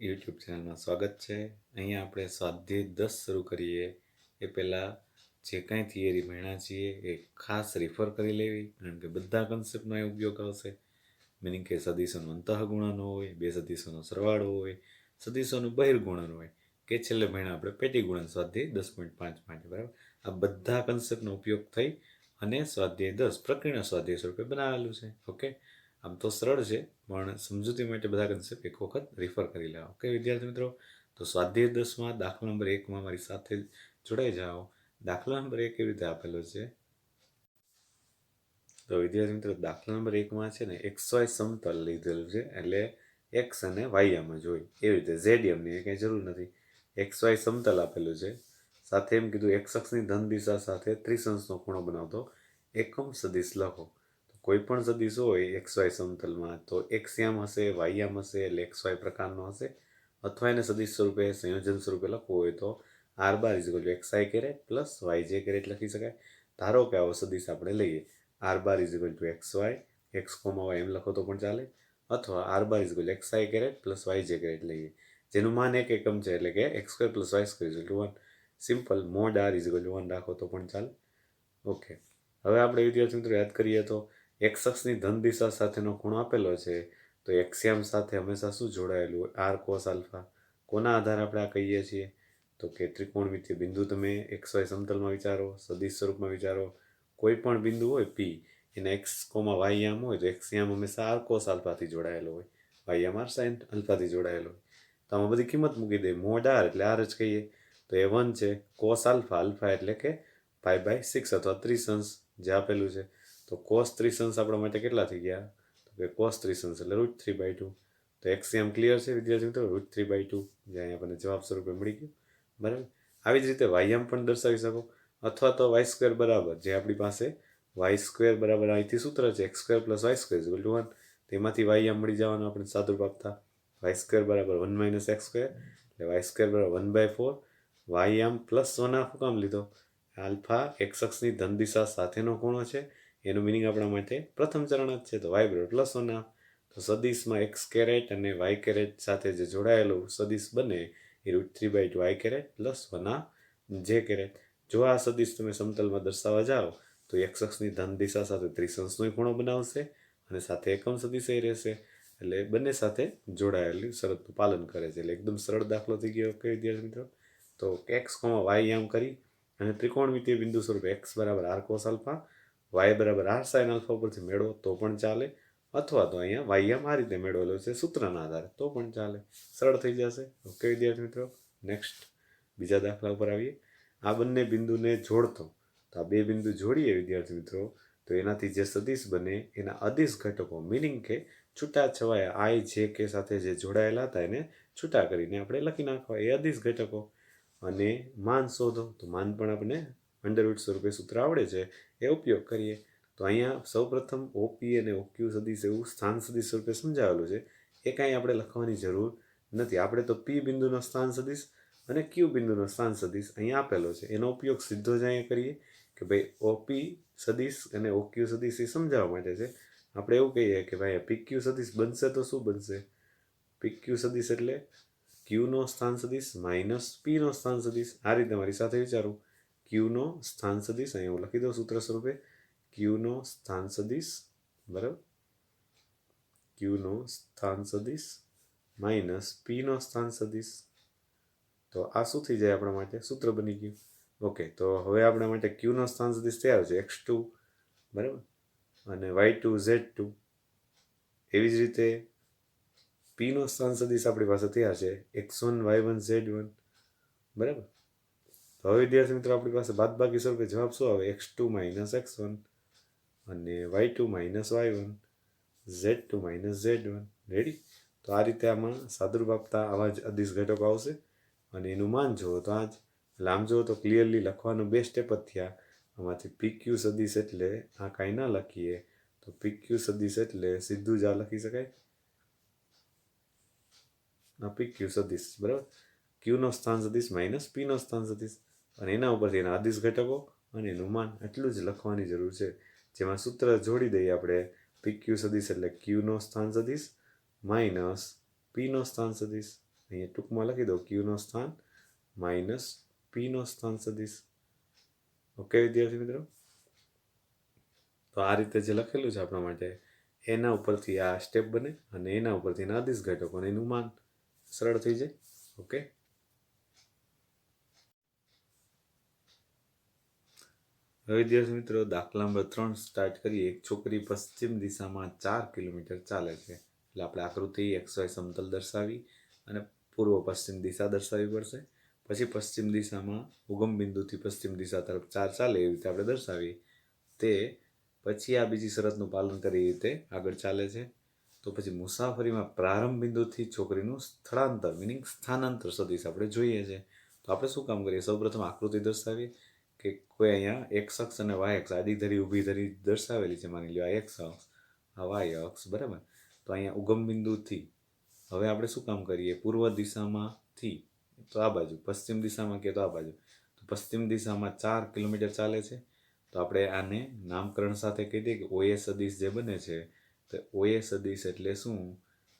YouTube ચેનલમાં સ્વાગત છે. અહીંયા આપણે સ્વાધ્યાય દસ શરૂ કરીએ. એ પહેલાં જે કાંઈ થિયરી ભણ્યા છીએ એ ખાસ રિફર કરી લેવી, કારણ કે બધા કન્સેપ્ટનો એ ઉપયોગ આવશે. મિનિંગ કે સદીશોનો અંતઃગુણનો હોય, બે સદીશોનો સરવાળો હોય, સદીશોનું બહિર્ગુણન હોય, કે છેલ્લે ભણ્યા આપણે પેટી ગુણન સ્વાધ્યાય દસ પોઈન્ટ પાંચ માટે, બરાબર? આ બધા કન્સેપ્ટનો ઉપયોગ થઈ અને સ્વાધ્યાય દસ પ્રકરણ સ્વાધ્યાય સ્વરૂપે બનાવેલું છે. ઓકે આમ તો સરળ છે, પણ સમજૂતી માટે બધા કન્સેપ્ટ એક વખત રિફર કરી લેવા. ઓકે વિદ્યાર્થી મિત્રો? તો સ્વાધ્યાય દસમાં દાખલા નંબર એકમાં મારી સાથે જોડાઈ જાઓ. દાખલા નંબર એક એવી રીતે આપેલો છે? તો વિદ્યાર્થી મિત્રો, દાખલા નંબર એકમાં છે ને એક્સ વાય સમતલ લીધેલું છે, એટલે એક્સ અને વાય વાયમાં જોઈ. એવી રીતે ઝેડ એમની કંઈ જરૂર નથી. એક્સ વાય સમતલ આપેલું છે. સાથે એમ કીધું, એક્સ અક્ષની ધન દિશા સાથે ત્રિસંશનો ખૂણો બનાવતો એકમ સદિશ લખો. તો કોઈ પણ સદિશ હોય, એક્સ વાય સમતલમાં, તો એક્સ યામ હશે, વાય યામ હશે, એટલે એક્સ વાય પ્રકારનો હશે. અથવા એને સદિશ સ્વરૂપે, સંયોજન સ્વરૂપે લખવું હોય તો R bar is equal X I caret plus Y J caret લખી શકાય. ધારો કે આવો સદિશ આપણે લઈએ. R bar is to X Y, X comma Y એમ લખો તો પણ ચાલે. અથવા R bar is X I caret plus Y J caret લઈએ. જેનું માન એક એકમ છે, એટલે કે X square plus Y square is to one simple, mod R is to one રાખો તો પણ ચાલે. ઓકે. હવે આપણે વિદ્યાર્થી મિત્રો યાદ કરીએ તો એક્સ શખ્સની ધન દિશા સાથેનો ખૂણો આપેલો છે, તો એક્સિયામ સાથે હંમેશા શું જોડાયેલું હોય? R cos alpha. કોના આધારે આપણે આ કહીએ છીએ? તો કે ત્રિકોણમિતિય બિંદુ તમે એક્સ સમતલમાં વિચારો, સદિશ સ્વરૂપમાં વિચારો. કોઈ પણ બિંદુ હોય પી એને એક્સ કોમાં વાયયામ હોય, તો એક્સિયામ હંમેશા આર કોસ આલ્ફાથી જોડાયેલો હોય. વાયયામ આર સાઇન આલ્ફાથી જોડાયેલો હોય. તો આમાં બધી કિંમત મૂકી દે. મોડ આર એટલે આર જ કહીએ. તો એ વન છે કોસ આલ્ફા. આલ્ફા એટલે કે ફાઈવ બાય સિક્સ અથવા ત્રીસ અંશ જે આપેલું છે. તો કોસ ત્રીસંશ આપણા માટે કેટલા થઈ ગયા? તો કે કોસ ત્રીસંશ એટલે રૂટ થ્રી બાય ટુ તો એક્સિયમ ક્લિયર છે, વિદ્યાર્થી મિત્રો? રૂટ થ્રી બાય ટુ જે અહીંયા આપણને જવાબ સ્વરૂપે મળી ગયું. બરાબર? આવી જ રીતે વાયમ પણ દર્શાવી શકો. અથવા તો વાય સ્ક્વેર બરાબર, જે આપણી પાસે વાય સ્ક્વેર બરાબર અહીંથી સૂત્ર છે X square plus Y square is one તેમાંથી વાયમ મળી જવાનું આપણે સાદુરૂપ આપતા. વાય સ્ક્વેર બરાબર વન માઇનસ એક્સ સ્ક્વેર એટલે વાય સ્ક્વેર બરાબર વન બાય ફોર વાય આમ પ્લસ વન આખું કામ લીધો. આલ્ફા એક્સ અક્ષની ધન દિશા સાથેનો ખૂણો છે. એનું મિનિંગ આપણા માટે પ્રથમ ચરણ જ છે તો વાઇબ્રો એટલે સોના તો સદિશમાં એક્સ કેરેટ અને વાય કેરેટ સાથે જે જોડાયેલું સદિશ બને એ root three by two Y caret plus વના જે કેરેટ. જો આ સદીશ તમે સમતલમાં દર્શાવવા જાઓ, તો એક શખ્સની ધન દિશા સાથે ત્રિશંશનો ખૂણો બનાવશે અને સાથે એકમ સદિશય રહેશે. એટલે બંને સાથે જોડાયેલી શરતનું પાલન કરે છે. એટલે એકદમ સરળ દાખલો થઈ ગયો કે વિદ્યાર્થી મિત્રો? તો એક્સ કોમાં વાય આમ કરી અને ત્રિકોણમિતિય બિંદુ સ્વરૂપે એક્સ બરાબર આર કોસ આલ્ફા વાય બરાબર આર સાઇન આલ્ફા પરથી મેળવો તો પણ ચાલે. અથવા તો અહીંયા વાયમ આ રીતે મેળવેલો છે સૂત્રના આધારે તો પણ ચાલે. સરળ થઈ જશે. ઓકે, વિદ્યાર્થી મિત્રો. નેક્સ્ટ બીજા દાખલા ઉપર આવીએ. આ બંને બિંદુને જોડતો. તો આ બે બિંદુ જોડીએ વિદ્યાર્થી મિત્રો. તો એનાથી જે સદીશ બને એના અદિશ ઘટકો મિનિંગ કે છૂટા છવાયા આઈ જે કે સાથે જે જોડાયેલા હતા એને છૂટા કરીને આપણે લખી નાખવા. એ અદિશ ઘટકો. અને માન શોધો. તો માન પણ આપણે અંડરવુડ સ્વરૂપે સૂત્ર આવડે છે. એ ઉપયોગ કરીએ, તો અહીંયા સૌપ્રથમ ઓપી અને ઓક્યુ સદીશ એવું સ્થાન સદીશ સ્વરૂપે સમજાવેલું છે. એ કાંઈ આપણે લખવાની જરૂર નથી. આપણે તો પી બિંદુનો સ્થાન સદીશ અને ક્યુ બિંદુનો સ્થાન સદીશ અહીંયા આપેલો છે. એનો ઉપયોગ સીધો જ અહીંયા કરીએ કે ભાઈ ઓપી સદીશ અને ઓક્યુ સદીશ એ સમજાવવા માટે છે. આપણે એવું કહીએ કે ભાઈ પીક્યુ સદીશ બનશે તો શું બનશે? પીક્યુ સદીશ એટલે ક્યુનો સ્થાન સદીશ માઇનસ પીનો સ્થાન સદીશ. આ રીતે મારી સાથે વિચારું. ક્યુનો સ્થાન સદીશ અહીં હું લખી દઉં સૂત્ર સ્વરૂપે ક્યુનો સ્થાન સદીશ બરાબર ક્યુનો સ્થાન સદીશ માઇનસ પીનો સ્થાન સદીશ તો આ શું થઈ જાય આપણા માટે સૂત્ર બની ગયું ઓકે તો હવે આપણા માટે ક્યુનો સ્થાન સદીશ તૈયાર છે એક્સ ટુ બરાબર અને વાય ટુ ઝેડ ટુ એવી જ રીતે પીનો સ્થાન સદીશ આપણી પાસે તૈયાર છે X one Y one Z one બરાબર હવે વિદ્યાર્થી મિત્રો, આપણી પાસે બાદબાકી સ્વરૂપે જવાબ શું આવે? X two minus X one અને Y two minus Y one Z two minus Z one ready તો આ રીતે આમાં સાદુરૂપ આપતા આવા જ અદિશ ઘટકો આવશે. અને એનું માન જુઓ તો આ જ એટલે આમ જુઓ તો ક્લિયરલી લખવાનું બે સ્ટેપ જ થયા. આમાંથી પીક્યુ સદીશ એટલે આ કાંઈ ના લખીએ. તો પીક્યુ સદીશ એટલે સીધું જ આ લખી શકાય. આ પીક્યુ સદીશ, બરાબર? ક્યુનો સ્થાન સદીશ માઇનસ પીનો સ્થાન સદીશ. અને એના ઉપરથી એના આદિશ ઘટકો અને એનું માન, એટલું જ લખવાની જરૂર છે. જેમાં સૂત્ર જોડી દઈએ આપણે પી ક્યુ સદીશ એટલે ક્યુનો સ્થાન સદીશ, માઇનસ પીનો સ્થાન સદીશ. અહીંયા ટૂંકમાં લખી દો ક્યુનો સ્થાન માઇનસ પીનો સ્થાન સદીશ. ઓકે વિદ્યાર્થી મિત્રો? તો આ રીતે જે લખેલું છે આપણા માટે, એના ઉપરથી આ સ્ટેપ બને અને એના ઉપરથી એના અદિશ ઘટકો અને એનું માન સરળ થઈ જાય. ઓકે વિદ્યાર્થી મિત્રો, દાખલા નંબર ત્રણ સ્ટાર્ટ કરીએ. એક છોકરી પશ્ચિમ દિશામાં ચાર કિલોમીટર ચાલે છે. એટલે આપણે આકૃતિ એક્સ વાય સમતલ દર્શાવી અને પૂર્વ પશ્ચિમ દિશા દર્શાવવી પડશે. પછી પશ્ચિમ દિશામાં ઉગમ બિંદુથી પશ્ચિમ દિશા તરફ ચાર ચાલે એવી રીતે આપણે દર્શાવી તે પછી આ બીજી શરતનું પાલન કરી રીતે આગળ ચાલે છે. તો પછી મુસાફરીમાં પ્રારંભ બિંદુથી છોકરીનું સ્થળાંતર મિનિંગ સ્થાનાંતર સદીશ આપણે જોઈએ છે. તો આપણે શું કામ કરીએ? સૌપ્રથમ આકૃતિ દર્શાવીએ. કે કોઈ અહીંયા એક્સ અક્ષ અને વાય અક્ષ આદિ ધરી, ઊભી ધરી દર્શાવેલી છે, માની લો આ એક્સ અક્ષ આ વાય અક્ષ, બરાબર? તો અહીંયા ઉગમ બિંદુથી હવે આપણે શું કામ કરીએ? પૂર્વ દિશામાંથી તો આ બાજુ, પશ્ચિમ દિશામાં કે તો આ બાજુ? તો પશ્ચિમ દિશામાં ચાર કિલોમીટર ચાલે છે. તો આપણે આને નામકરણ સાથે કહી દઈએ કે ઓએ સદીશ જે બને છે, તો ઓએ સદીશ એટલે શું?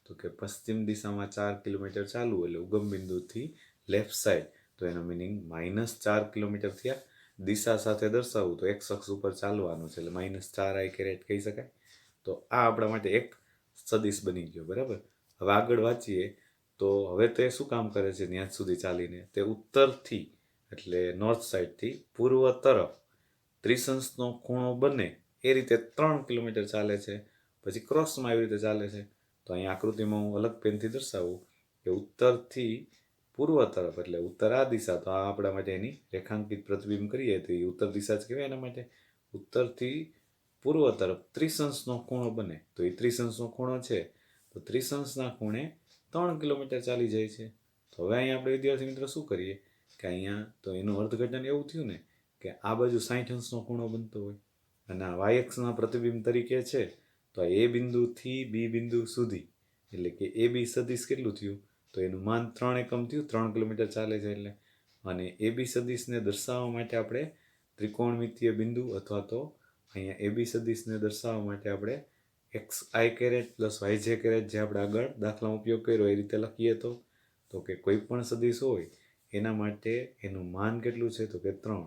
તો કે પશ્ચિમ દિશામાં ચાર કિલોમીટર ચાલવું, એટલે ઉગમ બિંદુથી લેફ્ટ સાઈડ તો એનો મિનિંગ માઇનસ ચાર કિલોમીટર થયા દિશા સાથે દર્શાવવું તો એક શખ્સ ઉપર ચાલવાનું છે, એટલે માઇનસ ચાર આઈ કેરેટ કહી શકાય. તો આ આપણા માટે એક સદીશ બની ગયો, બરાબર? હવે આગળ વાંચીએ તો હવે તે શું કામ કરે છે ત્યાં સુધી ચાલીને? તે ઉત્તરથી, એટલે નોર્થ સાઈડથી પૂર્વ તરફ ત્રિશંસનો ખૂણો બને, એ રીતે ત્રણ કિલોમીટર ચાલે છે. પછી ક્રોસમાં એવી રીતે ચાલે છે. તો અહીં આકૃતિમાં હું અલગ પેનથી દર્શાવું કે ઉત્તરથી પૂર્વ તરફ એટલે ઉત્તર આ દિશા, તો આ આપણા માટે એની રેખાંકિત પ્રતિબિંબ કરીએ તો એ ઉત્તર દિશા જ કહેવાય એના માટે. ઉત્તરથી પૂર્વ તરફ ત્રિશંસનો ખૂણો બને, તો એ ત્રિશંસનો ખૂણો છે. તો ત્રિશંસના ખૂણે ત્રણ કિલોમીટર ચાલી જાય છે. તો હવે અહીંયા આપણે વિદ્યાર્થી મિત્રો શું કરીએ? કે અહીંયા તો એનું અર્થઘટન એવું થયું ને કે આ બાજુ સાઠ અંશનો ખૂણો બનતો હોય અને આ વાયક્ષના પ્રતિબિંબ તરીકે છે, તો એ બિંદુથી બી બિંદુ સુધી, એટલે કે એ બી સદીશ કેટલું થયું? તો એનું માન ત્રણ એકમ થયું, ત્રણ કિલોમીટર ચાલે છે એટલે. અને એ બી સદીશને દર્શાવવા માટે આપણે ત્રિકોણમિતીય બિંદુ અથવા તો અહીંયા એ બી સદીશને દર્શાવવા માટે આપણે X I caret plus Y J caret જે આપણે આગળ દાખલામાં ઉપયોગ કર્યો એ રીતે લખીએ તો તો કે કોઈ પણ સદીશ હોય, એના માટે એનું માન કેટલું છે તો કે ત્રણ.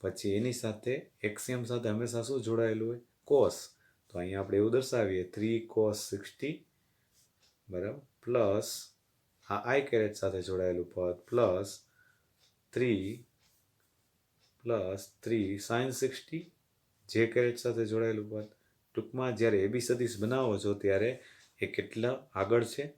પછી એની સાથે એક્સિયમ સાથે હંમેશા શું જોડાયેલું હોય? કોસ. તો અહીંયા આપણે એવું દર્શાવીએ, થ્રી કોસ સિક્સટી, બરાબર, પ્લસ આ આઈ કેરેટ સાથે જોડાયેલું પદ plus three plus three sine sixty J caret સાથે જોડાયેલું પદ. ટૂંકમાં જ્યારે એબી સદીશ બનાવો છો ત્યારે એ કેટલા આગળ છે?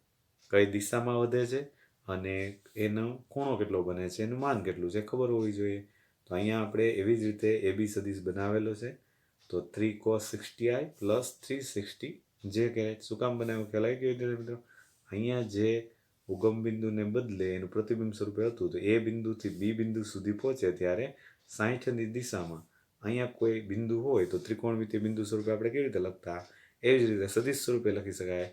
કઈ દિશામાં વધે છે? અને એનો ખૂણો કેટલો બને છે? એનું માન કેટલું છે? ખબર હોવી જોઈએ. તો અહીંયા આપણે એવી જ રીતે એબી સદીશ બનાવેલો છે. તો three cos sixty I plus three sixty J caret, શું કામ બનાવ્યું? ખ્યાલ આવી ગયો મિત્રો? અહીંયા જે ઉગમ બિંદુને બદલે એનું પ્રતિબિંબ સ્વરૂપે હતું. તો એ બિંદુથી બી બિંદુ સુધી પહોંચે ત્યારે સાહીઠની દિશામાં અહીંયા કોઈ બિંદુ હોય તો ત્રિકોણમિતિ બિંદુ સ્વરૂપે આપણે કેવી રીતે લખતા? એવી જ રીતે સદિશ સ્વરૂપે લખી શકાય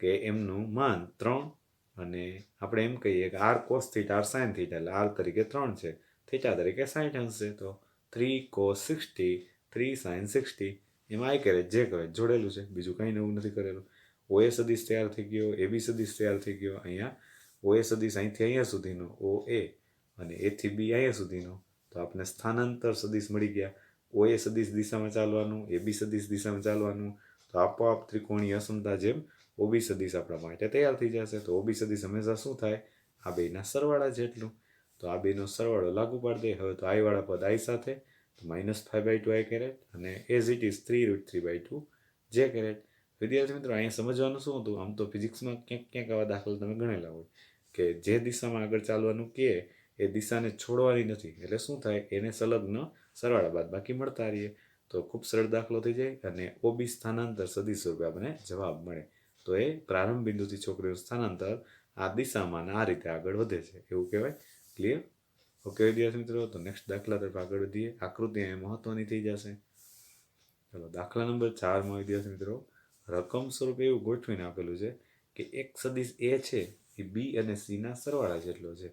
કે એમનું માન ત્રણ અને આપણે એમ કહીએ કે R cos theta, R sine theta, એટલે આર તરીકે ત્રણ છે. થીટા તરીકે સાઠ અંશ છે તો three cos sixty, three sine sixty. એમાં આઈ કરે જે કરે જોડેલું છે. બીજું કંઈ નવું નથી કરેલું. ઓએ સદીશ તૈયાર થઈ ગયો, એબી સદીશ તૈયાર થઈ ગયો, અહીંયા ઓએ સદીશ અહીંથી અહીંયા સુધીનો ઓ એ અને એથી બી અહીંયા સુધીનો. તો આપણે સ્થાનાંતર સદીશ મળી ગયા. ઓએ સદીશ દિશામાં ચાલવાનું, એબી સદીશ દિશામાં ચાલવાનું. તો આપોઆપ ત્રિકોણીય અસમતા જેમ ઓબી સદીશ આપણા માટે તૈયાર થઈ જશે. તો ઓબી સદીશ હંમેશા શું થાય? આ બેના સરવાળા જેટલું. તો આ બેનો સરવાળો લાગુ પાડી દે. હવે તો આઈવાળા પદ આઈ સાથે. Minus five by two I caret અને as it is three root three by two J caret વિદ્યાર્થી મિત્રો અહીંયા સમજવાનું શું હતું? આમ તો ફિઝિક્સમાં ક્યાંક ક્યાંક આવા દાખલા તમે ગણેલા હોય કે જે દિશામાં આગળ ચાલવાનું કહે એ દિશાને છોડવાની નથી. એટલે શું થાય? એને સંલગ્ન સરવાળા બાદ બાકી મળતા રહીએ. તો ખૂબ સરળ દાખલો થઈ જાય અને ઓબી સ્થાનાંતર સદી સ્વરૂપે આપણને જવાબ મળે. તો એ પ્રારંભ બિંદુથી છોકરીનું સ્થાનાંતર આ દિશામાં આ રીતે આગળ વધે છે. એવું કહેવાય? ક્લિયર ઓકે વિદ્યાર્થી મિત્રો, તો નેક્સ્ટ દાખલા તરફ આગળ વધીએ. આકૃતિ અહીં મહત્વની થઈ જશે. ચલો, દાખલા નંબર ચારમાં, વિદ્યાર્થી મિત્રો. રકમ સ્વરૂપે એવું ગોઠવીને આપેલું છે કે એક સદીશ એ છે એ બી અને સીના સરવાળા જેટલો છે.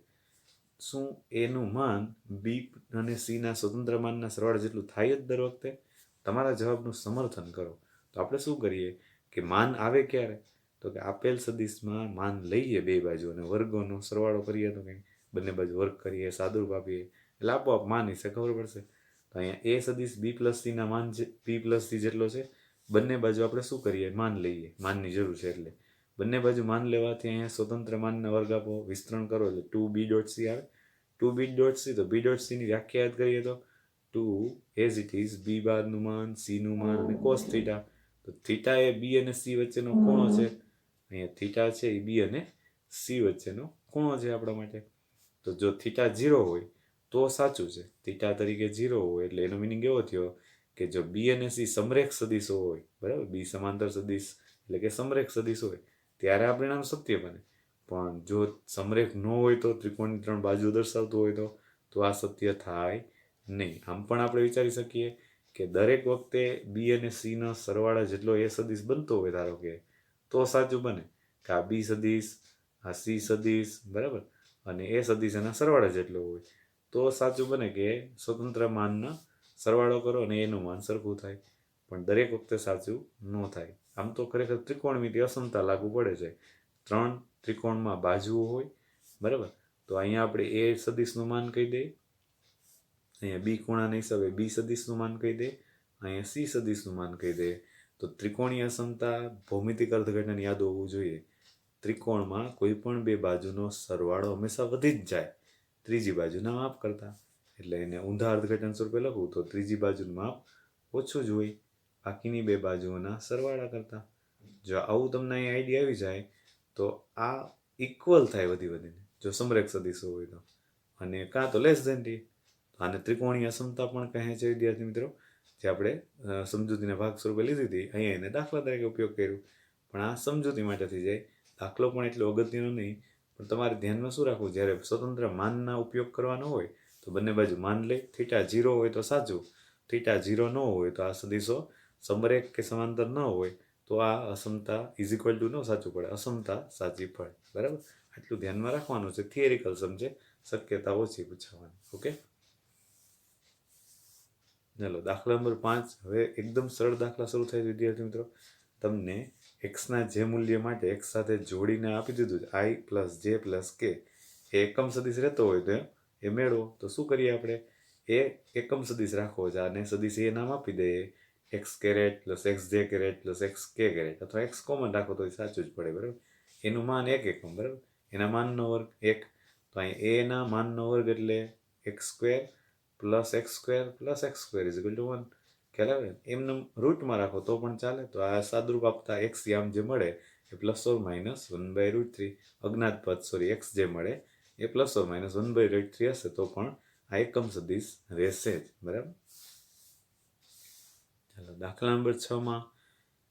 શું એનું માન બી અને સીના સ્વતંત્ર માનના સરવાળા જેટલું થાય જ દર વખતે? તમારા જવાબનું સમર્થન કરો. તો આપણે શું કરીએ કે માન આવે ક્યારે? તો કે આપેલ સદિશમાં માન લઈએ બે બાજુ અને વર્ગોનો સરવાળો કરીએ તો કંઈ બંને બાજુ વર્ગ કરીએ, સાદુરૂપ આપીએ. એટલે આપોઆપ માન વિશે ખબર પડશે. તો અહીંયા એ સદીશ બી પ્લસ સીના માન છે બી પ્લસ સી જેટલો છે બંને બાજુ આપણે શું કરીએ? માન લઈએ. માનની જરૂર છે એટલે. બંને બાજુ માન લેવાથી અહીંયા સ્વતંત્ર માનના વર્ગ આપો. વિસ્તરણ કરો એટલે ટુ બી ડોટ સી આવે. ટુ બી ડોટ સી તો બી ડોટ સીની વ્યાખ્યા યાદ કરીએ તો two as it is B બારનું માન સીનું માન અને કોસ થીટા. તો થીટા એ બી અને સી વચ્ચેનો ખૂણો છે. અહીંયા થીટા છે એ બી અને સી વચ્ચેનો ખૂણો છે આપણા માટે. તો જો થીટા ઝીરો હોય તો સાચું છે. થીટા તરીકે ઝીરો હોય એટલે એનો મિનિંગ એવો થયો કે જો બી અને સી સમરેખ સદીશો હોય, બરાબર? બી સમાંતર સદીશ એટલે કે સમરેખ સદીશ હોય, ત્યારે આ પરિણામ સત્ય બને. પણ જો સમરેખ ન હોય તો, ત્રિકોણની ત્રણ બાજુ દર્શાવતું હોય તો તો આ સત્ય થાય નહીં. આમ પણ આપણે વિચારી શકીએ કે દરેક વખતે બી અને સીનો સરવાળા જેટલો એ સદીશ બનતો હોય ધારો કે, તો સાચું બને. કે આ બી સદીશ, આ સી સદીશ, બરાબર? અને એ સદીશ એના સરવાળા જેટલો હોય, તો સાચું બને કે સ્વતંત્ર માનના સરવાળો કરો અને એનું માન સરખું થાય. પણ દરેક વખતે સાચું ન થાય. આમ તો ખરેખર ત્રિકોણમિતિ અસમતા લાગુ પડે છે. ત્રણ ત્રિકોણમાં બાજુઓ હોય, બરાબર? તો અહીંયા આપણે એ સદીશનું માન કહી દઈએ. અહીંયા બી ખૂણાના હિસાબે બી સદીશનું માન કહી દે અહીંયા સી સદીશનું માન કહી દે તો ત્રિકોણીય અસમતા ભૌમિતિક અર્થઘટન યાદ હોવું જોઈએ. ત્રિકોણમાં કોઈ પણ બે બાજુનો સરવાળો હંમેશા વધી જ જાય. ત્રીજી બાજુના માપ કરતા. એટલે એને ઊંધા અર્થઘટન સ્વરૂપે લખું તો ત્રીજી બાજુનું માપ ઓછું જ હોય. બાકીની બે બાજુઓના સરવાળા કરતાં. જો આવું તમને અહીં આઈડિયા આવી જાય, તો આ ઇક્વલ થાય વધી વધીને. જો સમરેક સદીશો હોય તો. અને કાં તો લેસ ધેન ટી આને ત્રિકોણીય અસમતા પણ કહે છે વિદ્યાર્થી મિત્રો. જે આપણે સમજૂતીના ભાગ સ્વરૂપે લીધી હતી. અહીંયા એને દાખલા તરીકે ઉપયોગ કર્યું. પણ આ સમજૂતી માટે થઈ જાય. દાખલો પણ એટલો અગત્યનો નહીં. પણ તમારે ધ્યાનમાં શું રાખવું? જ્યારે સ્વતંત્ર માનના ઉપયોગ કરવાનો હોય તો બંને બાજુ માન લે. થીટા જીરો હોય તો સાચું. થીટા જીરો ન હોય તો આ સદીશો સમરેક કે સમાંતર ન હોય તો આ અસમતા ઇઝ ઇક્વલ ટુ ન સાચું પડે. અસમતા સાચી પડે બરાબર? આટલું ધ્યાનમાં રાખવાનું છે. થિયરિકલ સમજે. શક્યતા ઓછી પૂછાવાની. ઓકે ચાલો, દાખલા નંબર પાંચ. હવે એકદમ સરળ દાખલા શરૂ થાય છે, વિદ્યાર્થી મિત્રો. તમને એક્સના જે મૂલ્ય માટે એક્સ સાથે જોડીને આપી દીધું છે આઈ પ્લસ જે પ્લસ કે એ એકમ સદીશ રહેતો હોય તો એ મેળવો. તો શું કરીએ આપણે? એ એકમ સદીશ રાખવો છે. અને સદીશ એ નામ આપી દઈએ X caret plus X J caret plus X K caret અથવા એક્સ કોમન રાખો તો એ સાચું જ પડે, બરાબર? એનું માન એક એકમ, બરાબર? એના માનનો વર્ગ એક. તો અહીં એના માનનો વર્ગ એટલે X square plus X square plus X square is equal to one ખ્યાલ આવે? એમને રૂટમાં રાખો તો પણ ચાલે. તો આ સાદરૂપ આપતા એક્સ યામ જે મળે એ plus or minus one by root three અજ્ઞાત પદ સોરી એક્સ જે મળે એ plus or minus one by root three હશે તો પણ આ એકમ સદીશ રહેશે જ, બરાબર? ચાલો, દાખલા નંબર છમાં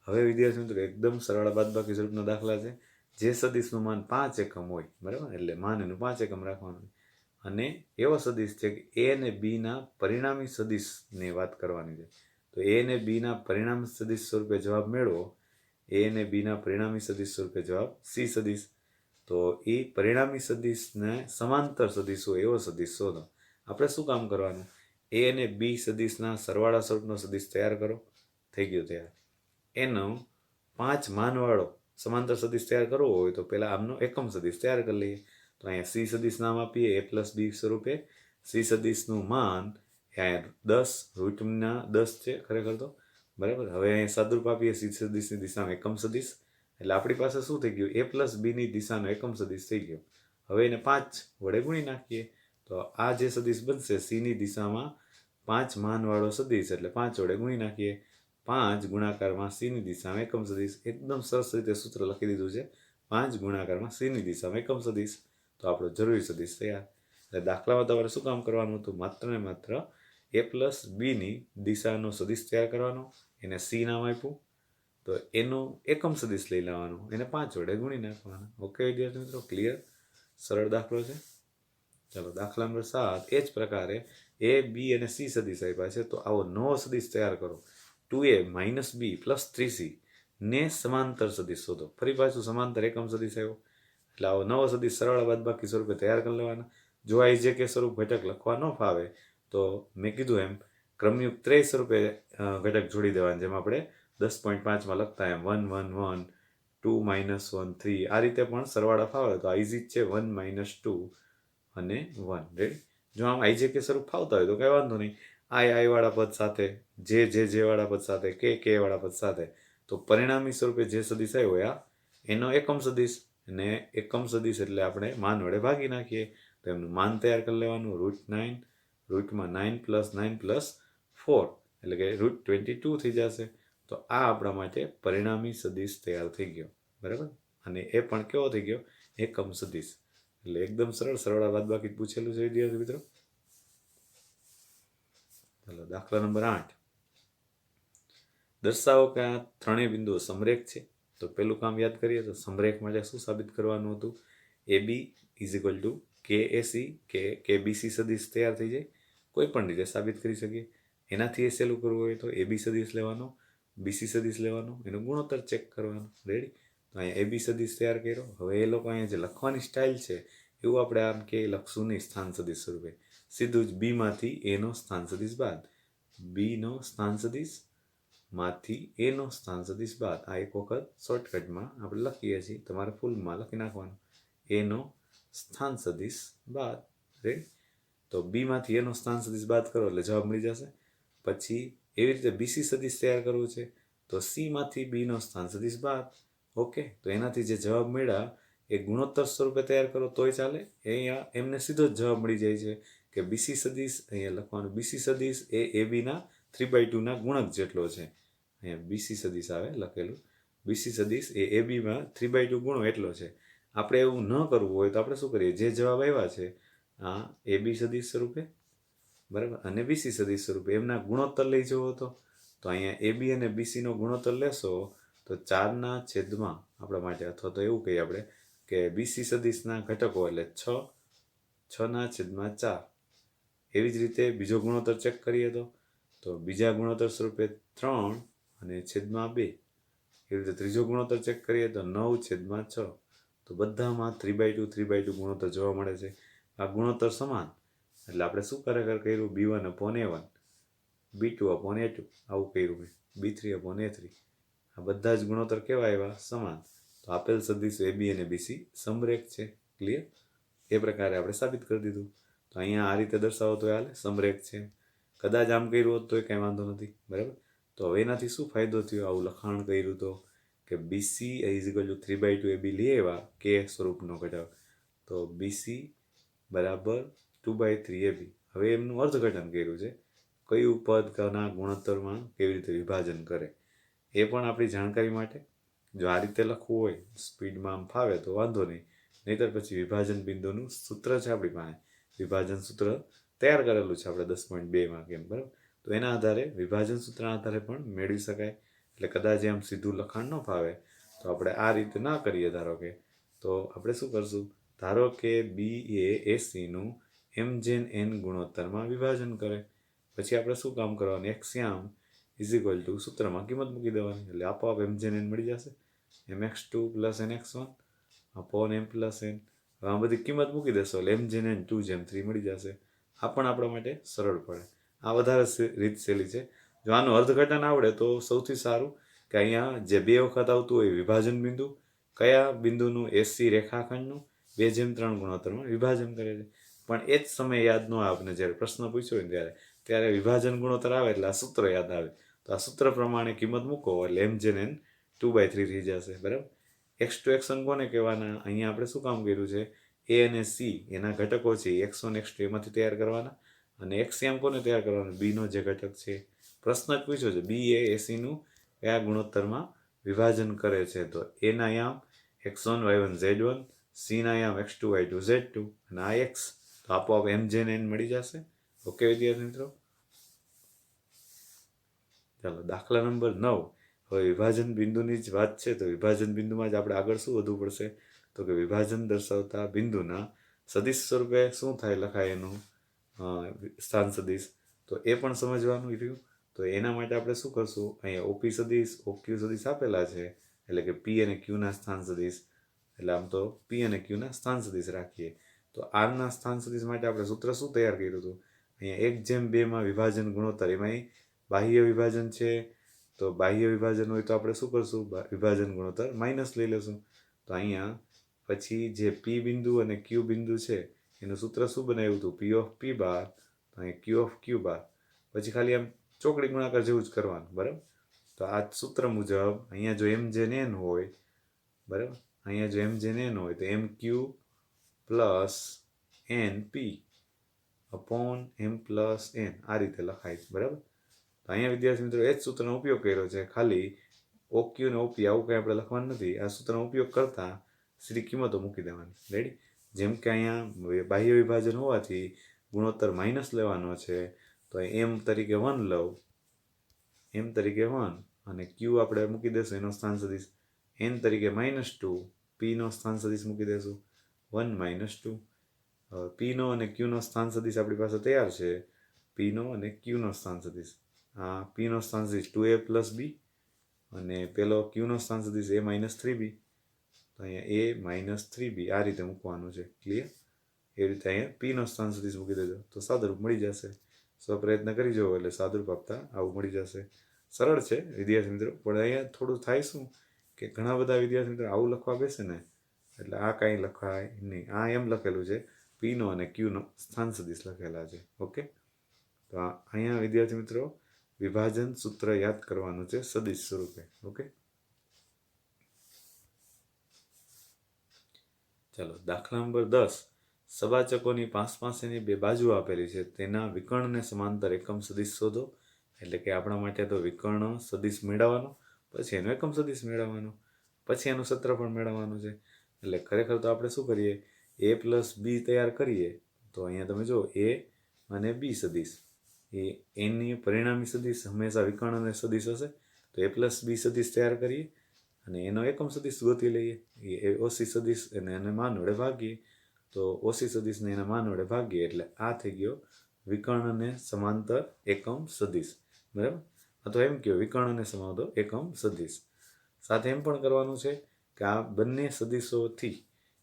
હવે વિદ્યાર્થી મિત્રો, એકદમ સરળ બાદબાકી સ્વરૂપના દાખલા છે. જે સદીશનું માન પાંચ એકમ હોય, બરાબર? એટલે માન એનું પાંચ એકમ રાખવાનું. અને એવો સદીશ છે કે એ અને બીના પરિણામી સદીશની વાત કરવાની છે. તો એ અને બીના પરિણામ સદીશ સ્વરૂપે જવાબ મેળવો. એ અને બીના પરિણામી સદીશ સ્વરૂપે જવાબ સી સદીશ. તો એ પરિણામી સદીશને સમાંતર સદિશો એવો સદીશ શોધો આપણે શું કામ કરવાનું? એ અને બી સદીશના સરવાળા સ્વરૂપનો સદીશ તૈયાર કરો. થઈ ગયો તૈયાર. એનો પાંચ માનવાળો સમાંતર સદીશ તૈયાર કરવો હોય તો પહેલાં આમનો એકમ સદીશ તૈયાર કરી લઈએ. તો અહીંયા સી સદીશ નામ આપીએ, એ પ્લસ બી સ્વરૂપે. સી સદીશનું માન અહીંયા દસ રૂટના દસ છે ખરેખર તો. બરાબર? હવે અહીંયા સાદરૂપ આપીએ, સી સદીશની દિશામાં એકમ સદીશ. એટલે આપણી પાસે શું થઈ ગયું? એ પ્લસ બીની દિશાનો એકમ સદિશ થઈ ગયો. હવે એને પાંચ વડે ગુણી નાખીએ તો આ જે સદિશ બનશે સીની દિશામાં પાંચ માનવાળો સદિશ એટલે પાંચ વડે ગુણી નાખીએ. પાંચ ગુણાકારમાં સીની દિશામાં એકમ સદિશ. એકદમ સરસ રીતે સૂત્ર લખી દીધું છે. પાંચ ગુણાકારમાં સીની દિશામાં એકમ સદીશ. તો આપણો જરૂરી સદિશ તૈયાર. એટલે દાખલામાં તમારે શું કામ કરવાનું હતું? માત્ર ને માત્ર એ પ્લસ બીની દિશાનો સદિશ તૈયાર કરવાનો. એને સી નામ આપ્યું. તો એનો એકમ સદીશ લઈ લેવાનો. એને પાંચ વડે ગુણી નાખવાનો. ઓકે વિદ્યાર્થી મિત્રો ક્લિયર સરળ દાખલો છે. ચાલો, દાખલા નંબર સાત. એ જ પ્રકારે એ બી અને સી સદીશ આપ્યા છે. તો આવો નવો સદીશ તૈયાર કરો. Two A minus B plus three C ને સમાંતર સદીશ શોધો. ફરી પાછું સમાંતર એકમ સદીશ આવ્યો એટલે આવો નવો સદીશ સરળ બાદબાકી સ્વરૂપે તૈયાર કરી લેવાના. જો આ જે કે સ્વરૂપ ઘટક લખવા ન ફાવે, તો મેં કીધું એમ, ક્રમયુક્ત ત્રેય સ્વરૂપે ઘટક જોડી દેવાના, જેમ આપણે દસ પોઈન્ટ પાંચમાં લખતા એમ one one one two minus one three. આ રીતે પણ સરવાળા ફાવે તો આઈઝી છે, વન માઇનસ ટુ અને વન. રેડી જો આમ આઈ જે કે સ્વરૂપ ફાવતા હોય તો કંઈ વાંધો નહીં. આઈ આઈ વાળા પદ સાથે જે જે જે વાળા પદ સાથે કે કે વાળા પદ સાથે, તો પરિણામી સ્વરૂપે જે સદીશ આવ્યો હોય આ, એનો એકમ સદીશ અને એકમ સદીશ એટલે આપણે માન વડે ભાગી નાખીએ. તો એમનું માન તૈયાર કરી લેવાનું root nine રૂટમાં nine plus nine plus four એટલે કે રૂટ ટ્વેન્ટી ટુ થઈ જશે. તો આ આપણા માટે પરિણામી સદીશ તૈયાર થઈ ગયો. બરાબર? અને એ પણ કેવો થઈ ગયો? એકમ સદીશ. એટલે એકદમ સરળ સરળ બાદ બાકી પૂછેલું છે વિદ્યાર્થી મિત્રો. ચાલો, દાખલા નંબર આઠ. દર્શાવો કે આ ત્રણેય બિંદુઓ સમરેખ છે. તો પેલું કામ યાદ કરીએ તો સમરેખ માટે શું સાબિત કરવાનું હતું? A B is equal to K A C કે બીસી સદીશ તૈયાર થઈ જાય. કોઈ પણ રીતે સાબિત કરી શકીએ. એનાથી એ સહેલું કરવું હોય તો એ બી સદીશ લેવાનો. બીસી સદીશ લેવાનો, એનો ગુણોત્તર ચેક કરવાનો. રેડી તો અહીંયા એબી સદીશ તૈયાર કર્યો. હવે એ લોકો અહીંયા જે લખવાની સ્ટાઇલ છે, એવું આપણે આમ કે લખશું નહીં, સ્થાન સદીશ સ્વરૂપે. સીધું જ બીમાંથી એનો સ્થાન સદીશ બાદ. બીનો સ્થાન સદીશમાંથી એનો સ્થાન સદીશ બાદ. આ એક વખત શોર્ટકટમાં આપણે લખીએ છીએ. તમારે ફૂલમાં લખી નાખવાનું. એનો સ્થાન સદીશ બાદ. રેડી તો બીમાંથી એનો સ્થાન સદીશ બાદ કરો એટલે જવાબ મળી જશે. પછી એવી રીતે બીસી સદીશ તૈયાર કરવું છે, તો સીમાંથી બીનો સ્થાન સદીશ બાદ ઓકે, તો એનાથી જે જવાબ મળ્યા, એ ગુણોત્તર સ્વરૂપે તૈયાર કરો, તોય ચાલે. અહીંયા એમને સીધો જ જવાબ મળી જાય છે કે બીસી સદીશ, અહીંયા લખવાનું બીસી સદીશ એ એ બીના થ્રી બાય ટુના ગુણક જેટલો છે. અહીંયા બીસી સદીશ આવે લખેલું. બીસી સદીશ એ એ બીમાં થ્રી બાય ટુ ગુણો એટલો છે. આપણે એવું ન કરવું હોય તો આપણે શું કરીએ? જે જવાબ આવ્યા છે, આ એ બી સદીશ સ્વરૂપે બરાબર? અને બીસી સદીશ સ્વરૂપે. એમના ગુણોત્તર લઈ જવો તો. તો અહીંયા એ બી અને બીસીનો ગુણોત્તર લેશો તો ચારના છેદમાં આપણા માટે, અથવા તો એવું કહીએ આપણે કે બીસી સદીશના ઘટકો એટલે છ, છના છેદમાં ચાર. એવી જ રીતે બીજો ગુણોત્તર ચેક કરીએ તો. તો બીજા ગુણોત્તર સ્વરૂપે ત્રણ અને છેદમાં બે. એવી રીતે ત્રીજો ગુણોત્તર ચેક કરીએ તો નવ છેદમાં છ. તો બધામાં three by two three by two ગુણોત્તર જોવા મળે છે. આ ગુણોત્તર સમાન. એટલે આપણે શું ખરેખર કર્યું? B one upon A one B two upon A two આવું કર્યું મેં. B three upon A three આ બધા જ ગુણોત્તર કેવા આવ્યા? સમાન. તો આપેલ સદીશો એ બી અને બીસી સમરેખ છે. ક્લિયર એ પ્રકારે આપણે સાબિત કરી દીધું. તો અહીંયા આ રીતે દર્શાવો તો હાલે. સમરેખ છે. કદાચ આમ કર્યું હોત તોય કાંઈ વાંધો નથી. બરાબર? તો હવે એનાથી શું ફાયદો થયો? આવું લખાણ કર્યું તો કે BC is equal to three by two A B લઈએ એવા કે સ્વરૂપનો ઘટાડો તો બીસી બરાબર two by three A B હવે એમનું અર્થઘટન કર્યું છે. કયું પદ, કના, ગુણોત્તરમાં કેવી રીતે વિભાજન કરે, એ પણ આપણી જાણકારી માટે. જો આ રીતે લખવું હોય, સ્પીડમાં આમ ફાવે તો વાંધો નહીં. નહીતર પછી વિભાજન બિંદુનું સૂત્ર છે આપણી પાસે. વિભાજન સૂત્ર તૈયાર કરેલું છે આપણે દસ પોઈન્ટ બેમાં કેમ, બરાબર? તો એના આધારે વિભાજન સૂત્રના આધારે પણ મેળવી શકાય. એટલે કદાચ આમ સીધું લખાણ ન ફાવે, તો આપણે આ રીતે ના કરીએ ધારો કે. તો આપણે શું કરશું? ધારો કે બી એ એસીનું એમ જેન એન ગુણોત્તરમાં વિભાજન કરે. પછી આપણે શું કામ કરવાનું? એક્સયામ ઇઝ ઇક્વલ ટુ સૂત્રમાં કિંમત મૂકી દેવાની. એટલે આપોઆપ એમ જેન એન મળી જશે. M X two plus N X one upon M plus N. હવે આ બધી કિંમત મૂકી દેશો એટલે એમ જેન એન ટુ જેમ થ્રી મળી જશે. આ પણ આપણા માટે સરળ પડે. આ વધારે રીત શૈલી છે. જો આનું અર્થઘટન આવડે તો સૌથી સારું કે અહીંયા જે બે વખત આવતું હોય વિભાજન બિંદુ, કયા બિંદુનું એસી રેખાખંડનું, બે જેમ ત્રણ ગુણોત્તરમાં વિભાજન કરે છે. પણ એ જ સમયે યાદ ન આવે આપણે જ્યારે પ્રશ્ન પૂછ્યો હોય ત્યારે. ત્યારે વિભાજન ગુણોત્તર આવે એટલે આ સૂત્ર યાદ આવે. તો આ સૂત્ર પ્રમાણે કિંમત મૂકો એટલે એમ જેન ટુ બાય થ્રી થઈ જશે, બરાબર? એક્સ ટુ એક્સન કોને કહેવાના? અહીંયા આપણે શું કામ કર્યું છે? એ અને સી એના ઘટકો છે એક્સ વન એક્સ ટુ એમાંથી તૈયાર કરવાના. અને એક્સ એમ કોને તૈયાર કરવાનો? બીનો જે ઘટક છે. પ્રશ્ન જ પૂછ્યો છે બી એ એસીનું કયા ગુણોત્તરમાં વિભાજન કરે છે? તો એના યામ X one Y one Z one સીના યામ X two Y two Z two અને આ એક્સ તો આપોઆપ એમ જેન એન મળી જશે. ઓકે વિદ્યાર્થી મિત્રો? ચાલો, દાખલા નંબર નવ. હવે વિભાજન બિંદુની જ વાત છે, તો વિભાજન બિંદુમાં જ આપણે આગળ શું વધવું પડશે? તો કે વિભાજન દર્શાવતા બિંદુના સદિશ સ્વરૂપે શું થાય લખાય એનું? સ્થાન સદીશ. તો એ પણ સમજવાનું રહ્યું તો એના માટે આપણે શું કરશું? અહીંયા ઓપી સદીશ ઓક્યુ સદીશ આપેલા છે, એટલે કે પી અને ક્યુના સ્થાન સદીશ. એટલે આમ તો પી અને ક્યુના સ્થાન સદીશ રાખીએ. તો આરના સ્થાન સદિશ માટે આપણે સૂત્ર શું તૈયાર કર્યું હતું? અહીંયા એક જેમ બેમાં વિભાજન ગુણોત્તર એમાંય બાહ્ય વિભાજન છે. તો બાહ્ય વિભાજન હોય તો આપણે શું કરશું? વિભાજન ગુણોત્તર માઇનસ લઈ લઈશું તો અહીંયા પછી જે પી બિંદુ અને ક્યુ બિંદુ છે, એનું સૂત્ર શું બનાવ્યું હતું? પી ઓફ પી બાર, તો અહીંયા ક્યુ ઓફ ક્યુ બાર. પછી ખાલી આમ ચોકડી ગુણાકાર જેવું જ કરવાનું, બરાબર? તો આ સૂત્ર મુજબ અહીંયા જો એમ જેન એન હોય, બરાબર? અહીંયા જો એમ જેન એન હોય તો M Q plus N P upon M plus N આ રીતે લખાય છે, બરાબર? તો અહીંયા વિદ્યાર્થી મિત્રો એ જ સૂત્રનો ઉપયોગ કર્યો છે. ખાલી ઓક્યુ ને ઓપી આવું કંઈ આપણે લખવાનું નથી. આ સૂત્રનો ઉપયોગ કરતા સીધી કિંમતો મૂકી દેવાની. રેડી જેમ કે અહીંયા બાહ્ય વિભાજન હોવાથી ગુણોત્તર માઇનસ લેવાનો છે. તો એમ તરીકે વન લઉં. એમ તરીકે વન અને ક્યુ આપણે મૂકી દઈશું એનો સ્થાન સદીશ એન તરીકે માઇનસ ટુ પીનો સ્થાન સદીશ મૂકી દેશું. One minus two. પીનો અને ક્યુનો સ્થાન સદીશ આપણી પાસે તૈયાર છે. પીનો અને ક્યુનો સ્થાન સદીશ. આ પીનો સ્થાન સદીશ ટુ એ પ્લસ બી અને પેલો ક્યુનો સ્થાન સદીશ એ માઇનસ થ્રી બી તો અહીંયા એ માઇનસ થ્રી બી આ રીતે મૂકવાનું છે. ક્લિયર એ રીતે અહીંયા પીનો સ્થાન સદીશ મૂકી દેજો. તો સાદુરૂપ મળી જશે. સો પ્રયત્ન કરી જુઓ એટલે સાદુરૂપ આપતા આવું મળી જશે. સરળ છે વિદ્યાર્થી મિત્રો. પણ અહીંયા થોડું થાય શું? કે ઘણા બધા વિદ્યાર્થી મિત્રો આવું લખવા બેસે ને એટલે આ કાંઈ લખાય નહીં. આ એમ લખેલું છે, પીનો અને ક્યુનો સ્થાન સદીશ લખેલા છે. ઓકે? તો અહીંયા, વિદ્યાર્થી મિત્રો, વિભાજન સૂત્ર યાદ કરવાનું છે સદીશ સ્વરૂપે. ઓકે? ચાલો, દાખલા નંબર દસ. સબાચકોની પાંચ પાસેની બે બાજુ આપેલી છે. તેના વિકર્ણને સમાંતર એકમ સદીશ શોધો. એટલે કે આપણા માટે તો વિકર્ણ સદીશ મેળવવાનો, પછી એનો એકમ સદીશ મેળવવાનો, પછી એનું સત્ર પણ મેળવવાનું છે. એટલે ખરેખર તો આપણે શું કરીએ? એ પ્લસ બી તૈયાર કરીએ, તો અહીંયા તમે જો એ અને બી સદીશ. એ એની પરિણામી સદીશ હંમેશા વિકર્ણ અને સદીશ હશે. તો એ પ્લસ બી સદીશ તૈયાર કરીએ અને એનો એકમ સદીશ ગોતી લઈએ. એ ઓસી સદીશ અને એને માન વડે ભાગીએ. તો ઓસી સદીશને એના માન વડે ભાગીએ એટલે આ થઈ ગયો વિકર્ણને સમાંતર એકમ સદીશ. બરાબર? અથવા એમ કહો વિકર્ણને સમાવતો એકમ સદીશ. સાથે એમ પણ કરવાનું છે કે આ બંને સદીશોથી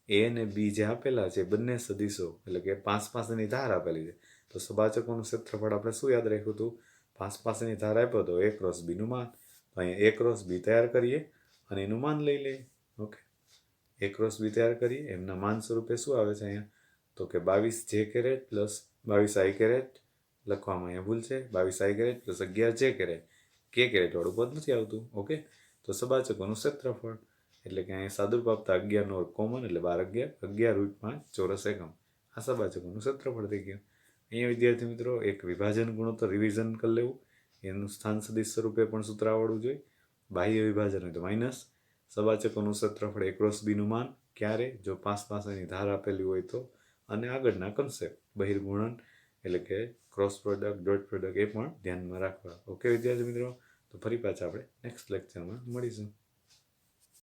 એ અને બી જે આપેલા છે, બંને સદીશો, એટલે કે પાંચ પાસેની ધાર આપેલી છે. તો સબાચકોનું ક્ષેત્રફળ આપણે શું યાદ રાખ્યું હતું? પાંચ પાસેની ધાર આપ્યો તો એ ક્રોસ બીનું માન. તો અહીંયા એ ક્રોસ બી તૈયાર કરીએ અને એનું માન લઈ લઈએ. ઓકે એ ક્રોસ બી તૈયાર કરીએ, એમના માન સ્વરૂપે શું આવે છે અહીંયા? તો કે બાવીસ જે કેરેટ પ્લસ બાવીસ આઈ કેરેટ લખવામાં અહીંયા ભૂલ છે. બાવીસ આઈ કેરેટ પ્લસ અગિયાર જે કેરેટ કે કેરેટ વાળું પદ નથી આવતું. ઓકે તો સબાચકોનું ક્ષેત્રફળ એટલે કે અહીંયા સાદુરૂપ આપતા અગિયારનો કોમન એટલે બાર અગિયાર અગિયાર રૂટ પાંચ, ચોરસ એકમ. આ સબાચકોનું ક્ષેત્રફળ થઈ ગયું અહીંયા વિદ્યાર્થી મિત્રો, એક વિભાજન ગુણોત્તર રિવિઝન કરી લેવું. એનું સ્થાન સદિશ સ્વરૂપે પણ સૂત્ર આવડવું જોઈએ બાહ્ય વિભાજન હોય તો માઇનસ સબાચકોનું ક્ષેત્રફળ એક્રોસ ક્રોસ બીનું માન. ક્યારે? જો પાંચ પાસેની ધાર આપેલી હોય તો. અને આગળના કન્સેપ્ટ બહિર્ગુણન એટલે કે ક્રોસ પ્રોડક્ટ ડોટ પ્રોડક્ટ એ પણ ધ્યાનમાં રાખવા. ઓકે વિદ્યાર્થી મિત્રો, તો ફરી પાછા આપણે નેક્સ્ટ લેક્ચરમાં મળીશું.